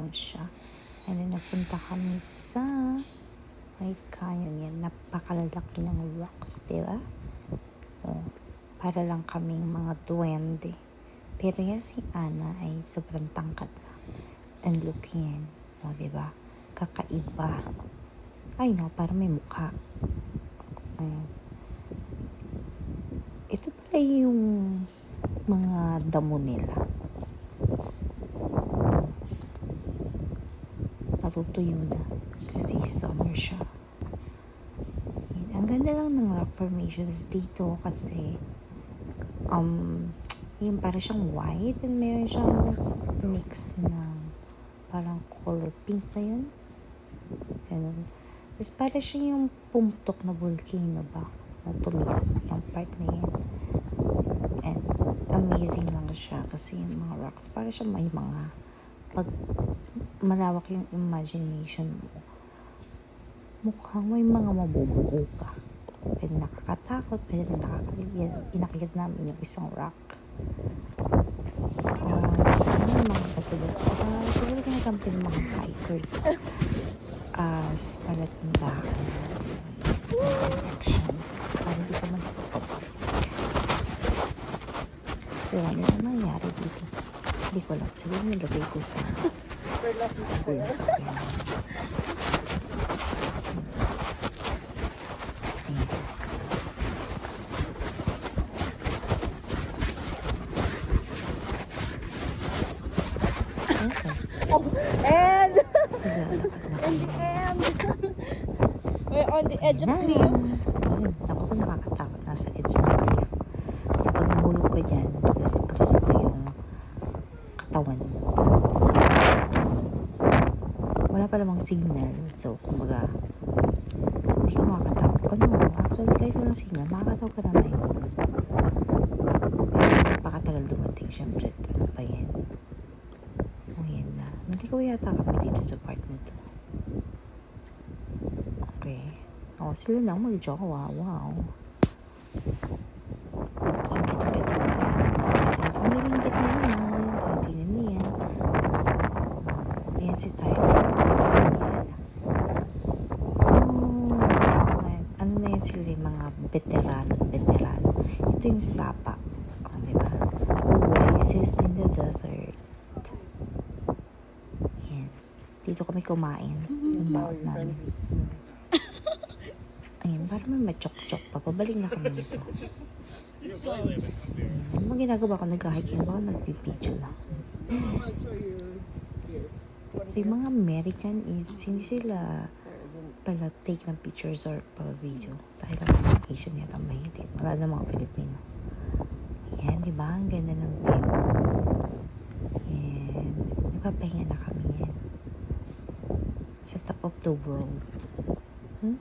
ground siya. And then, napunta kami sa may canyon yan. Napakalalaki ng rocks, di ba? Oh, para lang kaming mga duwende. Pero yan si Ana ay sobrang tangkad na. And look yan. O, di ba? Kakaiba. Ay, no, para may mukha. Ayan. Ito pala yung mga damo nila. Natutuyo na. Kasi summer siya. Ang ganda lang ng rock formations dito kasi um, yung para siyang white and meron siyang mix ng parang color pink na yun. Ganun. Tapos para siya yung pumutok na volcano ba na tumigas yung part na yan. And amazing lang siya kasi yung mga rocks para siya may mga pag malawak yung imagination mo mukhang may mga mabubuo ka. Pwede nakakatakot, pwede rin nakakaligyan. Inakit namin yung isang rock. Uh, ano yung mga katulad? Uh, siguro ginagamit ng mga hikers as palatandaan ng direction para hindi ka man nakakapag. Pero ano na nangyari dito? Hindi ko alam. Siguro nilagay ko sa Google sa. And we're on the edge of Na. cliff. Ayun, Naku po nakakatakot nasa edge ng cliff. So pag nahulog ka dyan, lusok-lusok ko yung katawan mo. Wala pa namang signal. So, kumbaga, hindi ka makakatawag. Ano, actually, kahit walang signal, makakatawag ka naman. Pero napakatagal dumating, syempre. Ano pa yan? O, yan na. Naligaw yata kami dito sa part na to. Okay. Oh, sila na mag-jowa. Wow. Ang kita-kita mo. Ito nilingkit na naman. Tingnan niya. Ayan si Tyler. Sa. Oh, ayan. ano na sila yung mga veterano veterano. Ito yung sapa. Oh, di ba? Oasis in the desert. Ayan. Dito kami kumain. Yung bawat namin. Ayun, para may machok-chok pa. Pabalik na kami nito. Ayun, ano mga ginagawa ko? Nag-hiking ba? Nag-video lang. So, yung mga American is, hindi sila pala take ng pictures or pala video. Dahil ang mga Asian yata mahilig. Marami ng mga Pilipino. Yan, di ba? Ang ganda ng view. Yan. Nagpapahinga na kami yan. Sa top of the world. Hmm.